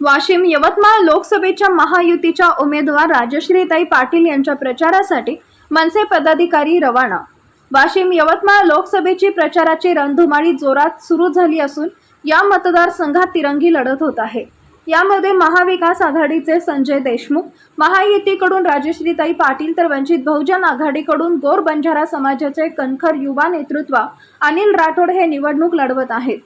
वाशिम यवतमाळ लोकसभेच्या महायुतीच्या उमेदवार राजश्रीताई पाटील यांच्या प्रचारासाठी मनसे पदाधिकारी रवाना. वाशिम यवतमाळ लोकसभेची प्रचाराची रणधुमाळी जोरात सुरू झाली असून या मतदारसंघात तिरंगी लढत होत आहे. यामध्ये महाविकास आघाडीचे संजय देशमुख महायुतीकडून राजश्रीताई पाटील तर वंचित बहुजन आघाडीकडून गोर बंजारा समाजाचे कणखर युवा नेतृत्व अनिल राठोड हे निवडणूक लढवत आहेत.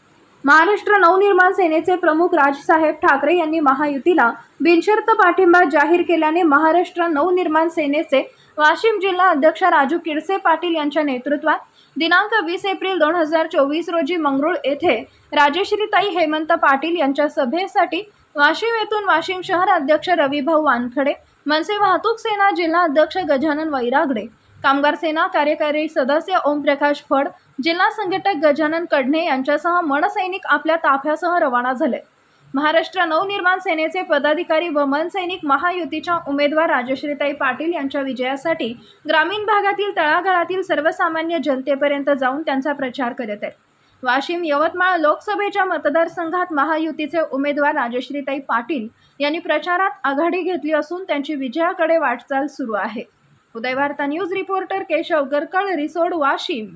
महाराष्ट्र नवनिर्माण सेनेचे प्रमुख राजसाहेब ठाकरे यांनी महायुतीला बिनशर्त पाठिंबा जाहीर केल्याने महाराष्ट्र नवनिर्माण सेनेचे वाशिम जिल्हा अध्यक्ष राजू किडसे पाटील यांच्या नेतृत्वात दिनांक वीस एप्रिल दोन हजार चोवीस रोजी मंगरुळ येथे राजेश्रीताई हेमंत पाटील यांच्या सभेसाठी वाशिम येथून वाशिम शहर अध्यक्ष रविभाऊ वानखडे मनसे वाहतूक सेना जिल्हा अध्यक्ष गजानन वैरागडे कामगार सेना कार्यकारी सदस्य ओमप्रकाश फड जिल्हा संघटक गजानन कडणे यांच्यासह मनसैनिक आपल्या ताफ्यासह रवाना झाले. महाराष्ट्र नवनिर्माण सेनेचे पदाधिकारी व मनसैनिक महायुतीच्या उमेदवार राजश्रीताई पाटील यांच्या विजयासाठी ग्रामीण भागातील तळागाळातील सर्वसामान्य जनतेपर्यंत जाऊन त्यांचा प्रचार करत आहेत. वाशिम यवतमाळ लोकसभेच्या मतदारसंघात महायुतीचे उमेदवार राजश्रीताई पाटील यांनी प्रचारात आघाडी घेतली असून त्यांची विजयाकडे वाटचाल सुरू आहे. Uday Bharata news reporter Keshav Garkal Risod Washim.